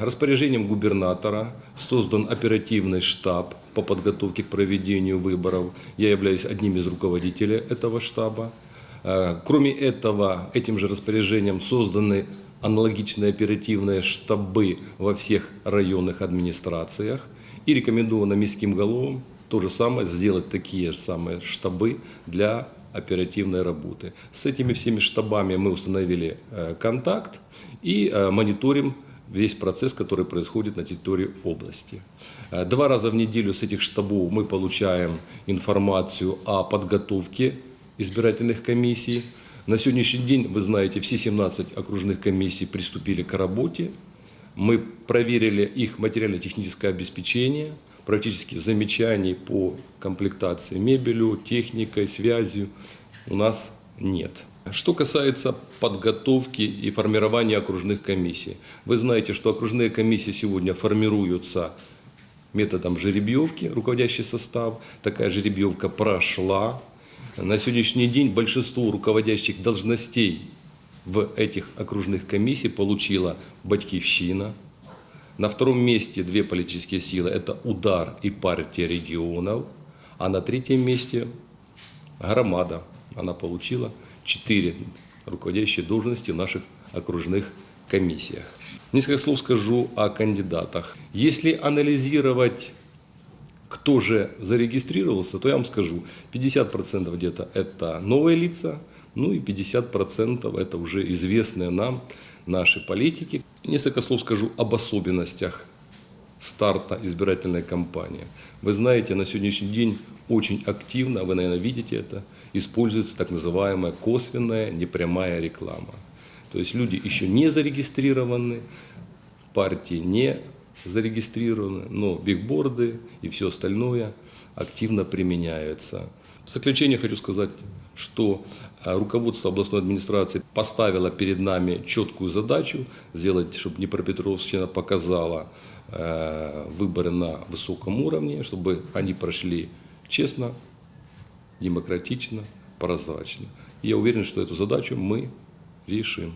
Распоряжением губернатора создан оперативный штаб по подготовке к проведению выборов. Я являюсь одним из руководителей этого штаба. Э, Кроме этого, этим же распоряжением созданы аналогичные оперативные штабы во всех районных администрациях. И рекомендовано міським головам то же самое сделать такие же самые штабы для оперативной работы. С этими всеми штабами мы установили э, контакт и э, мониторим весь процесс, который происходит на территории области. Э, Два раза в неделю с этих штабов мы получаем информацию о подготовке избирательных комиссий. На сегодняшний день, вы знаете, все 17 окружных комиссий приступили к работе. Мы проверили их материально-техническое обеспечение, практически замечаний по комплектации мебелью, техникой, связью у нас нет. Что касается подготовки и формирования окружных комиссий. Вы знаете, что окружные комиссии сегодня формируются методом жеребьевки, руководящий состав. Такая жеребьевка прошла. На сегодняшний день большинство руководящих должностей в этих окружных комиссий получила Батькивщина. На втором месте две политические силы – это «Удар» и «Партия регионов». А на третьем месте «Громада». Она получила четыре руководящие должности в наших окружных комиссиях. Несколько слов скажу о кандидатах. Если анализировать кто же зарегистрировался, то я вам скажу, 50% где-то это новые лица, ну и 50% это уже известные нам наши политики. Несколько слов скажу об особенностях старта избирательной кампании. Вы знаете, на сегодняшний день очень активно, вы, наверное, видите это, используется так называемая косвенная непрямая реклама. То есть люди еще не зарегистрированы, партии не зарегистрированы, но бигборды и все остальное активно применяются. В заключение хочу сказать, что э, руководство областной администрации поставило перед нами четкую задачу сделать, чтобы Днепропетровщина показала э, выборы на высоком уровне, чтобы они прошли честно, демократично, прозрачно. Я уверен, что эту задачу мы решим.